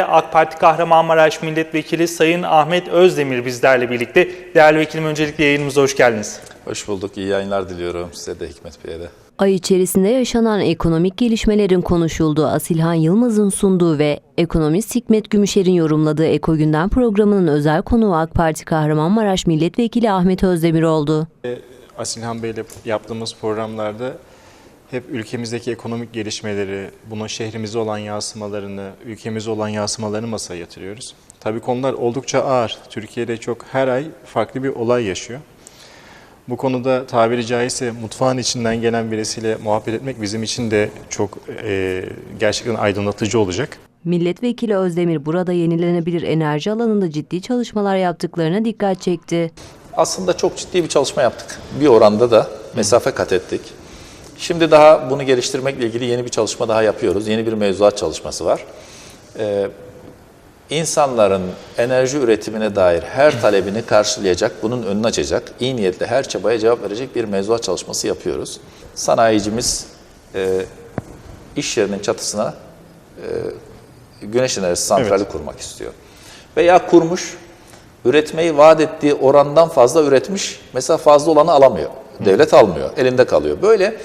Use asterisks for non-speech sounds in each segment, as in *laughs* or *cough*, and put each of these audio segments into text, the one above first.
AK Parti Kahramanmaraş Milletvekili Sayın Ahmet Özdemir bizlerle birlikte. Değerli vekilim öncelikle yayınımıza hoş geldiniz. Hoş bulduk. İyi yayınlar diliyorum size de Hikmet Bey'e de. Ay içerisinde yaşanan ekonomik gelişmelerin konuşulduğu Asilhan Yılmaz'ın sunduğu ve ekonomist Hikmet Gümüşer'in yorumladığı Eko Gündem programının özel konuğu AK Parti Kahramanmaraş Milletvekili Ahmet Özdemir oldu. Asilhan Bey'le yaptığımız programlarda hep ülkemizdeki ekonomik gelişmeleri, bunun şehrimize olan yansımalarını, ülkemize olan yansımalarını masaya yatırıyoruz. Tabii konular oldukça ağır. Türkiye'de çok her ay farklı bir olay yaşıyor. Bu konuda tabiri caizse mutfağın içinden gelen birisiyle muhabbet etmek bizim için de çok e, gerçekten aydınlatıcı olacak. Milletvekili Özdemir burada yenilenebilir enerji alanında ciddi çalışmalar yaptıklarına dikkat çekti. Aslında çok ciddi bir çalışma yaptık. Bir oranda da mesafe kat ettik. Şimdi daha bunu geliştirmekle ilgili yeni bir çalışma daha yapıyoruz. Yeni bir mevzuat çalışması var. Ee, insanların enerji üretimine dair her talebini karşılayacak, bunun önünü açacak, iyi niyetle her çabaya cevap verecek bir mevzuat çalışması yapıyoruz. Sanayicimiz e, iş yerinin çatısına e, güneş enerjisi santrali kurmak istiyor. Veya kurmuş, üretmeyi vaat ettiği orandan fazla üretmiş, mesela fazla olanı alamıyor. Devlet almıyor, elinde kalıyor. Böyle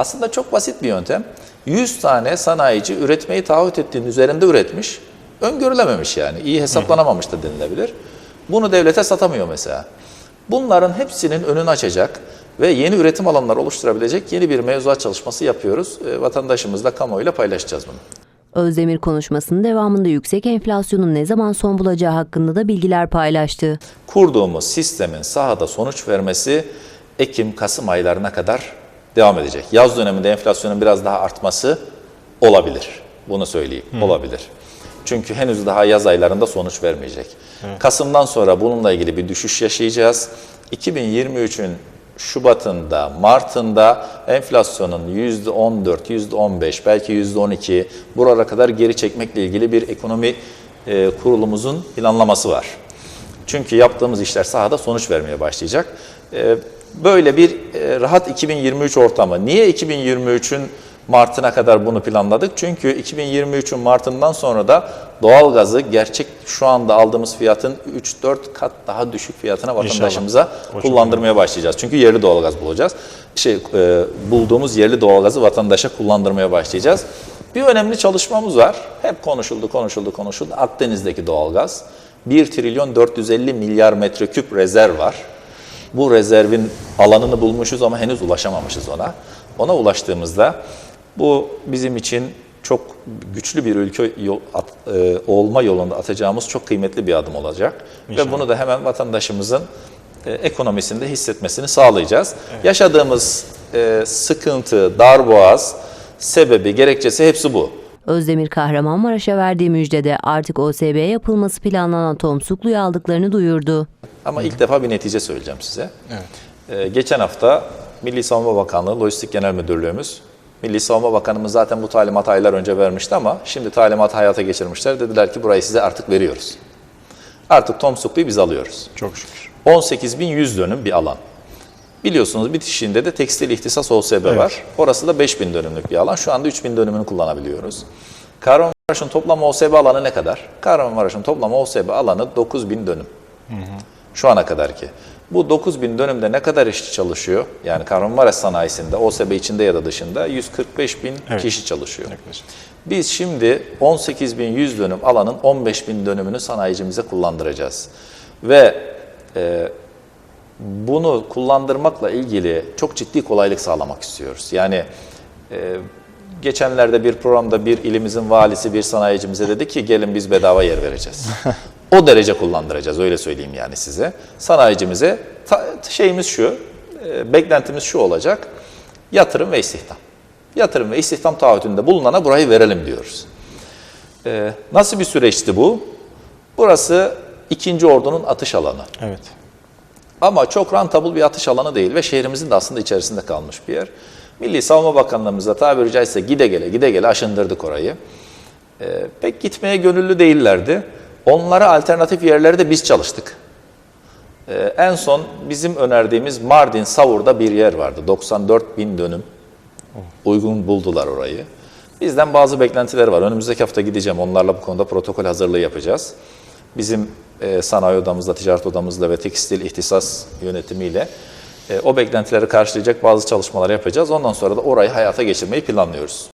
aslında çok basit bir yöntem. 100 tane sanayici üretmeyi taahhüt ettiğinin üzerinde üretmiş, öngörülememiş yani, iyi hesaplanamamış da denilebilir. Bunu devlete satamıyor mesela. Bunların hepsinin önünü açacak ve yeni üretim alanları oluşturabilecek yeni bir mevzuat çalışması yapıyoruz. E, Vatandaşımızla, kamuoyuyla paylaşacağız bunu. Özdemir konuşmasının devamında yüksek enflasyonun ne zaman son bulacağı hakkında da bilgiler paylaştı. kurduğumuz sistemin sahada sonuç vermesi Ekim-Kasım aylarına kadar devam edecek. Yaz döneminde enflasyonun biraz daha artması olabilir. Bunu söyleyeyim, olabilir. Çünkü henüz daha yaz aylarında sonuç vermeyecek. Kasım'dan sonra bununla ilgili bir düşüş yaşayacağız. 2023'ün Şubat'ında, Mart'ında enflasyonun %14, %15, belki %12 buralara kadar geri çekmekle ilgili bir ekonomi e, kurulumuzun planlaması var. Çünkü yaptığımız işler sahada sonuç vermeye başlayacak. Ee, Böyle bir e, rahat 2023 ortamı. Niye 2023'ün Mart'ına kadar bunu planladık? Çünkü 2023'ün Mart'ından sonra da doğalgazı gerçek şu anda aldığımız fiyatın 3-4 kat daha düşük fiyatına vatandaşımıza çok kullandırmaya başlayacağız. Çünkü yerli doğalgaz bulacağız. Şey e, bulduğumuz yerli doğalgazı vatandaşa kullandırmaya başlayacağız. Bir önemli çalışmamız var. Hep konuşuldu, konuşuldu, konuşuldu. Akdeniz'deki doğalgaz. 1 trilyon 450 milyar metreküp rezerv var. Bu rezervin alanını bulmuşuz ama henüz ulaşamamışız ona. Ona ulaştığımızda bu bizim için çok güçlü bir ülke yol, at- e, olma yolunda atacağımız çok kıymetli bir adım olacak. Ve bunu da hemen vatandaşımızın e, ekonomisinde hissetmesini sağlayacağız. Yaşadığımız e, sıkıntı, darboğaz sebebi, gerekçesi hepsi bu. Özdemir Kahramanmaraş'a verdiği müjdede artık OSB yapılması planlanan Tomsuklu'yu aldıklarını duyurdu. Ama ilk defa bir netice söyleyeceğim size. Evet. Ee, geçen hafta Milli Savunma Bakanlığı Lojistik Genel Müdürlüğümüz, Milli Savunma Bakanımız zaten bu talimatı aylar önce vermişti ama şimdi talimatı hayata geçirmişler. Dediler ki burayı size artık veriyoruz. Artık Tomsuklu'yu biz alıyoruz. Çok şükür. 18.100 dönüm bir alan. Biliyorsunuz bitişinde de tekstil ihtisas OSB var. Orası da 5000 dönümlük bir alan. Şu anda 3000 dönümünü kullanabiliyoruz. Kahramanmaraş'ın toplam OSB alanı ne kadar? Kahramanmaraş'ın toplam OSB alanı 9000 dönüm. Şu ana kadar ki. Bu 9000 dönümde ne kadar işçi çalışıyor? Yani Kahramanmaraş sanayisinde, OSB içinde ya da dışında 145 bin Evet. kişi çalışıyor. Yaklaşık. Biz şimdi 18.100 dönüm alanın 15.000 dönümünü sanayicimize kullandıracağız. Ve e, bunu kullandırmakla ilgili çok ciddi kolaylık sağlamak istiyoruz. Yani e, geçenlerde bir programda bir ilimizin valisi bir sanayicimize dedi ki gelin biz bedava yer vereceğiz. *laughs* o derece kullandıracağız öyle söyleyeyim yani size. Sanayicimize ta- şeyimiz şu, e, beklentimiz şu olacak. Yatırım ve istihdam. Yatırım ve istihdam taahhütünde bulunana burayı verelim diyoruz. E, nasıl bir süreçti bu? Burası ikinci ordunun atış alanı. Evet. Ama çok rentable bir atış alanı değil ve şehrimizin de aslında içerisinde kalmış bir yer. Milli Savunma Bakanlığımızla tabiri caizse gide gele gide gele aşındırdık orayı. Ee, pek gitmeye gönüllü değillerdi. Onlara alternatif yerlerde biz çalıştık. Ee, en son bizim önerdiğimiz Mardin Savur'da bir yer vardı. 94 bin dönüm. Uygun buldular orayı. Bizden bazı beklentileri var. Önümüzdeki hafta gideceğim. Onlarla bu konuda protokol hazırlığı yapacağız. Bizim e, sanayi odamızla, ticaret odamızla ve tekstil ihtisas yönetimiyle e, o beklentileri karşılayacak bazı çalışmalar yapacağız. Ondan sonra da orayı hayata geçirmeyi planlıyoruz.